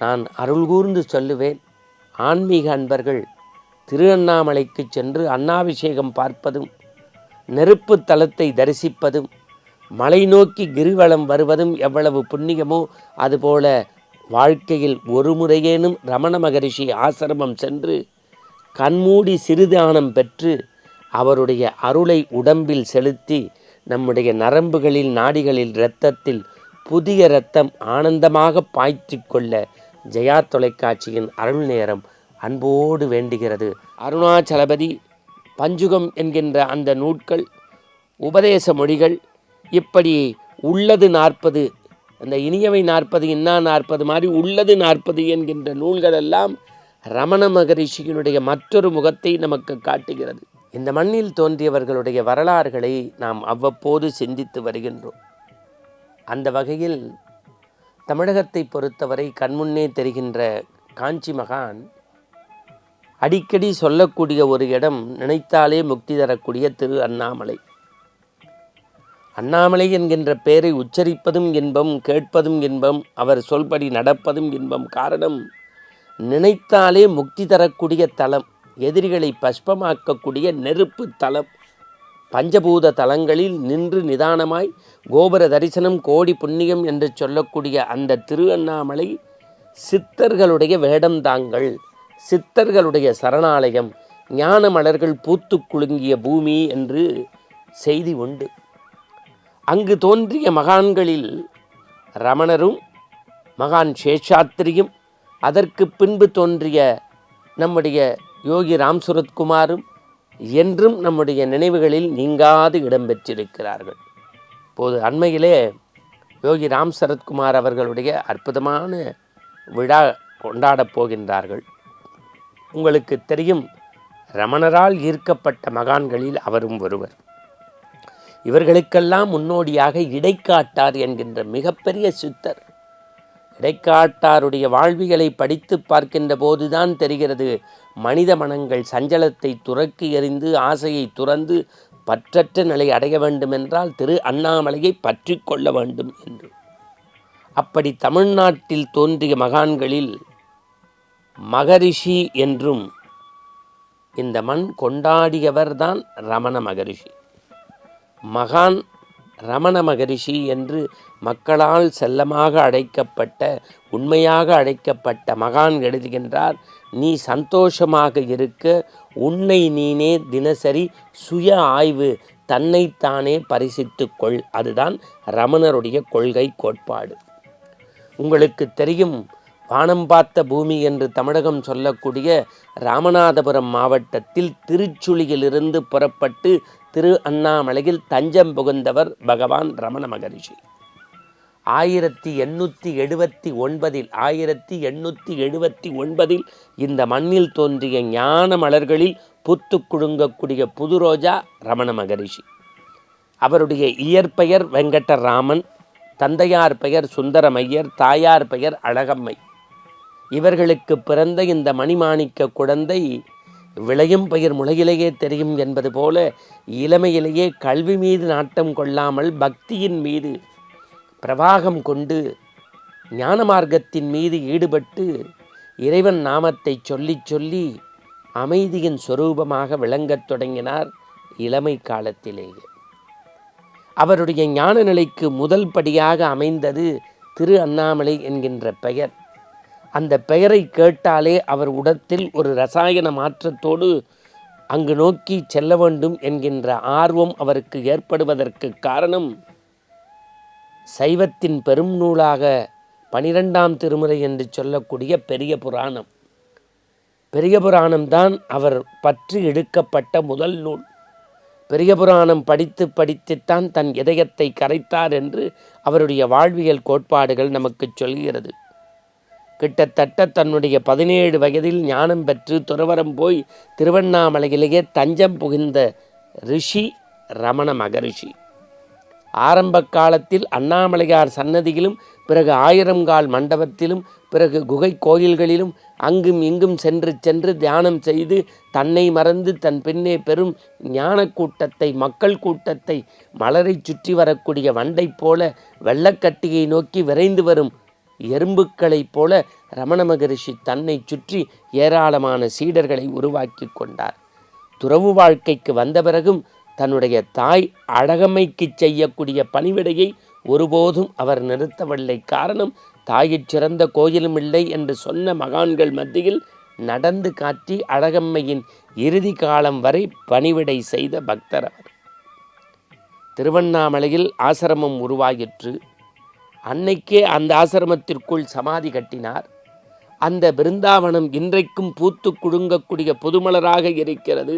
நான் அருள் கூர்ந்து சொல்லுவேன். ஆன்மீக அன்பர்கள் திருவண்ணாமலைக்கு சென்று அன்னாபிஷேகம் பார்ப்பதும் நெருப்பு தலத்தை தரிசிப்பதும் மலை நோக்கி கிரிவலம் வருவதும் எவ்வளவு புண்ணியமோ அதுபோல வாழ்க்கையில் ஒரு முறையேனும் ரமண மகரிஷி ஆசிரமம் சென்று கண்மூடி சிறுதானம் பெற்று அவருடைய அருளை உடம்பில் செலுத்தி நம்முடைய நரம்புகளில் நாடிகளில் இரத்தத்தில் புதிய இரத்தம் ஆனந்தமாக பாய்ச்சி கொள்ள ஜெயா தொலைக்காட்சியின் அருள் நேரம் அன்போடு வேண்டுகிறது. அருணாச்சலபதி பஞ்சுகம் என்கின்ற அந்த நூட்கள் உபதேச மொழிகள் இப்படி உள்ளது நாற்பது அந்த இனியவை நாற்பது இன்னா நாற்பது மாதிரி உள்ளது நாற்பது என்கின்ற நூல்கள் எல்லாம் ரமண மகரிஷியினுடைய மற்றொரு முகத்தை நமக்கு காட்டுகிறது. இந்த மண்ணில் தோன்றியவர்களுடைய வரலாறுகளை நாம் அவ்வப்போது சிந்தித்து வருகின்றோம். அந்த வகையில் தமிழகத்தை பொறுத்தவரை கண்முன்னே தெரிகின்ற காஞ்சி மகான் அடிக்கடி சொல்லக்கூடிய ஒரு இடம் நினைத்தாலே முக்தி தரக்கூடிய திரு அண்ணாமலை. அண்ணாமலை என்கின்ற பெயரை உச்சரிப்பதும் இன்பம் கேட்பதும் இன்பம் அவர் சொல்படி நடப்பதும் இன்பம். காரணம் நினைத்தாலே முக்தி தரக்கூடிய தலம் எதிரிகளை பஷ்பமாக்கக்கூடிய நெருப்பு தலம். பஞ்சபூத தலங்களில் நின்று நிதானமாய் கோபுர தரிசனம் கோடி புண்ணியம் என்று சொல்லக்கூடிய அந்த திரு அண்ணாமலை சித்தர்களுடைய வேடம்தாங்கள் சித்தர்களுடைய சரணாலயம் ஞான மலர்கள் பூத்து குலுங்கிய பூமி என்று செய்தி உண்டு. அங்கு தோன்றிய மகான்களில் ரமணரும் மகான் சேஷாத்திரியும் அதற்கு பின்பு தோன்றிய நம்முடைய யோகி ராம் சுரத்குமாரும் என்றும் நம்முடைய நினைவுகளில் நீங்காது இடம்பெற்றிருக்கிறார்கள் இப்போது அண்மையிலே யோகி ராம் சரத்குமார் அவர்களுடைய அற்புதமான விழா கொண்டாடப் போகின்றார்கள். உங்களுக்கு தெரியும் ரமணரால் ஈர்க்கப்பட்ட மகான்களில் அவரும் ஒருவர். இவர்களுக்கெல்லாம் முன்னோடியாக இடைக்காட்டார் என்கின்ற மிகப்பெரிய சித்தர் இடைக்காட்டாருடைய வாழ்விகளை படித்து பார்க்கின்ற போதுதான் தெரிகிறது. மனித மனங்கள் சஞ்சலத்தை துறக்கி எறிந்து ஆசையை துறந்து பற்றற்ற நிலை அடைய வேண்டுமென்றால் திரு அண்ணாமலையை பற்றி கொள்ள வேண்டும் என்று. அப்படி தமிழ்நாட்டில் தோன்றிய மகான்களில் மகரிஷி என்றும் இந்த மண் கொண்டாடியவர்தான் ரமண மகரிஷி. மகான் ரமண மகரிஷி என்று மக்களால் செல்லமாக அழைக்கப்பட்ட உண்மையாக அழைக்கப்பட்ட மகான் எழுதுகின்றார் நீ சந்தோஷமாக இருக்க உன்னை நீனே தினசரி சுய ஆய்வு தன்னைத்தானே பரிசித்துக்கொள் அதுதான் ரமணருடைய கொள்கை கோட்பாடு. உங்களுக்கு தெரியும் வானம் பார்த்த பூமி என்று தமிழகம் சொல்லக்கூடிய ராமநாதபுரம் மாவட்டத்தில் திருச்சுழியிலிருந்து புறப்பட்டு திரு அண்ணாமலையில் தஞ்சம் புகுந்தவர் பகவான் ரமண மகரிஷி. ஆயிரத்தி எண்ணூற்றி எழுபத்தி ஒன்பதில் ஆயிரத்தி எண்ணூற்றி எழுபத்தி ஒன்பதில் இந்த மண்ணில் தோன்றிய ஞான மலர்களில் புத்து குழுங்கக்கூடிய புது ரோஜா ரமண மகரிஷி. அவருடைய இயற்பெயர் வெங்கடராமன் தந்தையார் பெயர் சுந்தரமையர் தாயார் பெயர் அழகம்மை. இவர்களுக்கு பிறந்த இந்த மணிமாணிக்க குழந்தை விளையும் பயிர் முளையிலேயே தெரியும் என்பது போல இளமையிலேயே கல்வி மீது நாட்டம் கொள்ளாமல் பக்தியின் மீது பிரவாகம் கொண்டு ஞான மார்க்கத்தின் மீது ஈடுபட்டு இறைவன் நாமத்தை சொல்லி சொல்லி அமைதியின் சொரூபமாக விளங்கத் தொடங்கினார் இளமை காலத்திலேயே. அவருடைய ஞான நிலைக்கு முதல் படியாக அமைந்தது திரு அண்ணாமலை என்கின்ற பெயர். அந்த பெயரை கேட்டாலே அவர் உடத்தில் ஒரு ரசாயன மாற்றத்தோடு அங்கு நோக்கி செல்ல வேண்டும் என்கின்ற ஆர்வம் அவருக்கு ஏற்படுவதற்கு காரணம் சைவத்தின் பெரும் நூலாக பனிரெண்டாம் திருமுறை என்று சொல்லக்கூடிய பெரிய புராணம். பெரிய புராணம்தான் அவர் பற்றி எடுக்கப்பட்ட முதல் நூல். பெரிய புராணம் படித்து படித்துத்தான் தன் இதயத்தை கரைத்தார் என்று அவருடைய வாழ்வியல் கோட்பாடுகள் நமக்கு சொல்கிறது. கிட்டத்தட்ட தன்னுடைய பதினேழு வயதில் ஞானம் பெற்று துறவரம் போய் திருவண்ணாமலையிலேயே தஞ்சம் புகுந்த ரிஷி ரமண மகரிஷி. ஆரம்ப காலத்தில் அண்ணாமலையார் சன்னதியிலும் பிறகு ஆயிரங்கால் மண்டபத்திலும் பிறகு குகை கோயில்களிலும் அங்கும் இங்கும் சென்று சென்று தியானம் செய்து தன்னை மறந்து தன் பின்னே பெரும் ஞான கூட்டத்தை மக்கள் கூட்டத்தை மலரை சுற்றி வரக்கூடிய வண்டை போல வெள்ளக்கட்டியை நோக்கி விரைந்து வரும் எறும்புக்களைப் போல ரமண மகரிஷி தன்னை சுற்றி ஏராளமான சீடர்களை உருவாக்கி கொண்டார். துறவு வாழ்க்கைக்கு வந்த பிறகும் தன்னுடைய தாய் அழகமைக்கு செய்யக்கூடிய பணிவிடையை ஒருபோதும் அவர் நிறுத்தவில்லை. காரணம் தாயிற் சிறந்த கோயிலும் இல்லை என்று சொன்ன மகான்கள் மத்தியில் நடந்து காட்டி அழகம்மையின் இறுதி காலம் வரை பணிவிடை செய்த பக்தர் அவர். திருவண்ணாமலையில் ஆசிரமம் உருவாயிற்று. அன்னைக்கே அந்த ஆசிரமத்திற்குள் சமாதி கட்டினார். அந்த பிருந்தாவனம் இன்றைக்கும் பூத்து குழுங்கக்கூடிய பொதுமலராக இருக்கிறது.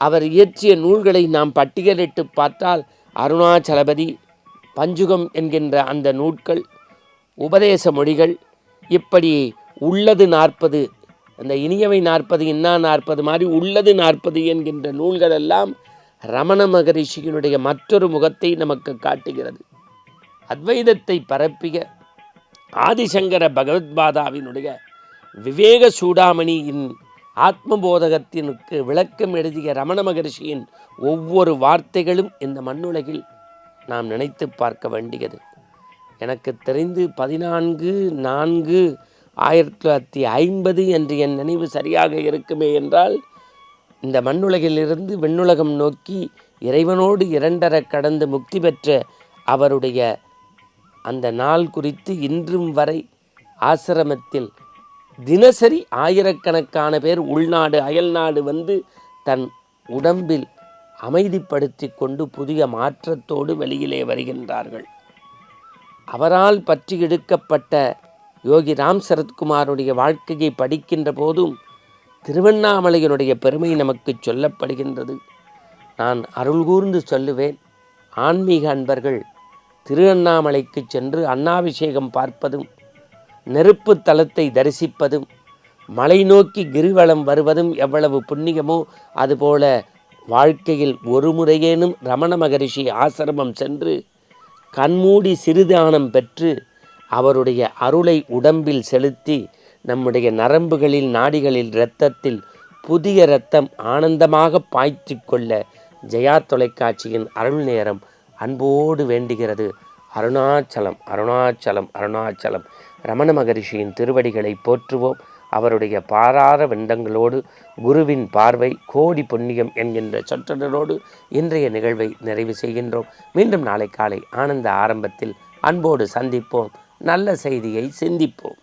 அவர் இயற்றிய நூல்களை நாம் பட்டியலிட்டு பார்த்தால் அருணாச்சலபதி பஞ்சுகம் என்கின்ற அந்த நூட்கள் உபதேச மொழிகள் இப்படி உள்ளது நாற்பது அந்த இனியவை நாற்பது இன்னா நாற்பது மாதிரி உள்ளது நாற்பது என்கின்ற நூல்களெல்லாம் ரமண மகரிஷியினுடைய மற்றொரு முகத்தை நமக்கு காட்டுகிறது. அத்வைதத்தை பரப்பிய ஆதிசங்கர பகவத்பாதாவினுடைய விவேக சூடாமணியின் ஆத்மபோதகத்தினுக்கு விளக்கம் எழுதிய ரமண மகரிஷியின் ஒவ்வொரு வார்த்தைகளும் இந்த மண்ணுலகில் நாம் நினைத்து பார்க்க வேண்டியது. எனக்கு தெரிந்து பதினான்கு நான்கு ஆயிரத்தி தொள்ளாயிரத்தி ஐம்பது என்று என் நினைவு சரியாக இருக்குமே என்றால் இந்த மண்ணுலகிலிருந்து விண்ணுலகம் நோக்கி இறைவனோடு இரண்டர கடந்து முக்தி பெற்ற அவருடைய அந்த நாள் குறித்து இன்றும் வரை ஆசிரமத்தில் தினசரி ஆயிரக்கணக்கான பேர் உள்நாடு அயல்நாடு வந்து தன் உடம்பில் அமைதிப்படுத்தி கொண்டு புதிய மாற்றத்தோடு வெளியிலே வருகின்றார்கள். அவரால் பற்றி எடுக்கப்பட்ட யோகி ராம் சரத்குமாருடைய வாழ்க்கையை படிக்கின்ற போதும் திருவண்ணாமலையினுடைய பெருமை நமக்கு சொல்லப்படுகின்றது. நான் அருள் கூர்ந்து சொல்லுவேன் ஆன்மீக அன்பர்கள் திருவண்ணாமலைக்கு சென்று அன்னாபிஷேகம் பார்ப்பதும் நெருப்பு தலத்தை தரிசிப்பதும் மலை நோக்கி கிரிவலம் வருவதும் எவ்வளவு புண்ணியமோ அதுபோல வாழ்க்கையில் ஒரு முறையேனும் ரமண மகரிஷி ஆசிரமம் சென்று கண்மூடி சிறுதானம் பெற்று அவருடைய அருளை உடம்பில் செலுத்தி நம்முடைய நரம்புகளில் நாடிகளில் இரத்தத்தில் புதிய இரத்தம் ஆனந்தமாக பாய்ச்சி கொள்ள ஜெயா தொலைக்காட்சியின் அருள் நேரம் அன்போடு வேண்டுகிறது அருணாச்சலம் அருணாச்சலம் அருணாச்சலம். ரமண மகரிஷியின் திருவடிகளை போற்றுவோம். அவருடைய பாரார வெண்டங்களோடு குருவின் பார்வை கோடி புண்ணியம் என்கின்ற சொற்றொடரோடு இன்றைய நிகழ்வை நிறைவு செய்கின்றோம். மீண்டும் நாளை காலை ஆனந்த ஆரம்பத்தில் அன்போடு சந்திப்போம். நல்ல செய்தியை சிந்திப்போம்.